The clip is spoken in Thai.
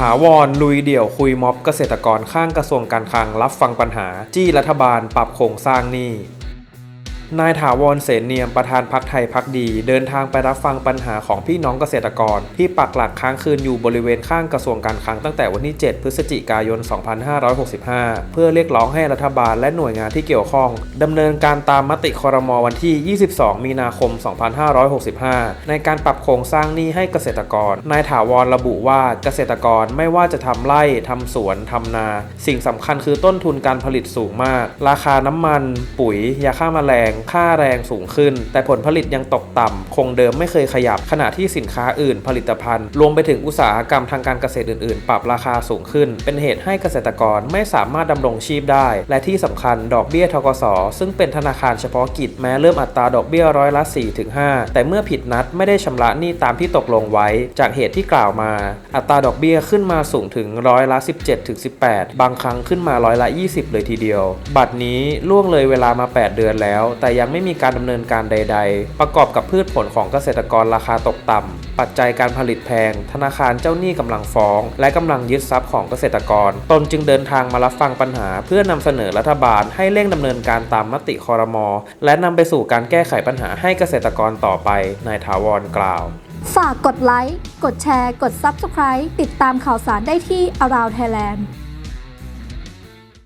ถาวรลุยเดี่ยวคุยม็อบเกษตรกรข้างกระทรวงการคลังรับฟังปัญหา จี้รัฐบาลปรับโครงสร้างหนี้ นายถาวรเสนเนียมประธานพักไทยพักดี เดินทางไปรับฟังปัญหาของพี่น้องเกษตรกร ที่ปักหลักค้างคืนอยู่บริเวณข้างกระทรวงการคลังตั้งแต่วันที่ 7 พฤศจิกายน 2565 เพื่อเรียกร้องให้รัฐบาลและหน่วยงานที่เกี่ยวข้องดำเนินการตามมติครมวันที่ 22 มีนาคม 2565 ในการปรับโครงสร้างหนี้ให้เกษตรกร นายถาวรระบุว่าเกษตรกรไม่ว่าจะทำไร่ทำสวนทำนา สิ่งสำคัญคือต้นทุนการผลิตสูงมาก ราคาน้ำมัน ปุ๋ยยาฆ่าแมลงค่าแรงสูงขึ้น แต่ผลผลิตยังตกต่ำคงเดิมไม่เคยขยับ ขณะที่สินค้าอื่น ผลิตภัณฑ์ รวมไปถึงอุตสาหกรรมทางการเกษตรอื่นๆ ปรับราคาสูงขึ้น เป็นเหตุให้เกษตรกรไม่สามารถดำรงชีพได้ และที่สำคัญดอกเบี้ยทกสซึ่งเป็นธนาคารเฉพาะกิจแม้เริ่มอัตราดอกเบี้ยร้อยละ4-5แต่เมื่อผิดนัดไม่ได้ชำระหนี้ตามที่ตกลงไว้ จากเหตุที่กล่าวมา อัตราดอกเบี้ยขึ้นมาสูงถึงร้อยละ 17-18 บางครั้งขึ้นมาร้อยละ 20 เลยทีเดียว บัตรนี้ล่วงเลยเวลามา 8 เดือนแล้ว แต่แต่ยังไม่มีการดำเนินการใด ๆ ประกอบกับพืชผลของเกษตรกรราคาตกต่ำปัจจัยการผลิตแพง ธนาคารเจ้าหนี้กำลังฟ้อง และกำลังยึดทรัพย์ของเกษตรกร ตนจึงเดินทางมารับฟังปัญหา เพื่อนำเสนอรัฐบาลให้เร่งดำเนินการตามมติคอรมอและนำไปสู่การแก้ไขปัญหาให้เกษตรกรต่อไปนายถาวรกล่าว ฝากกดไลค์ กดแชร์ กด Subscribe ติดตามข่าวสารได้ที่ Around Thailand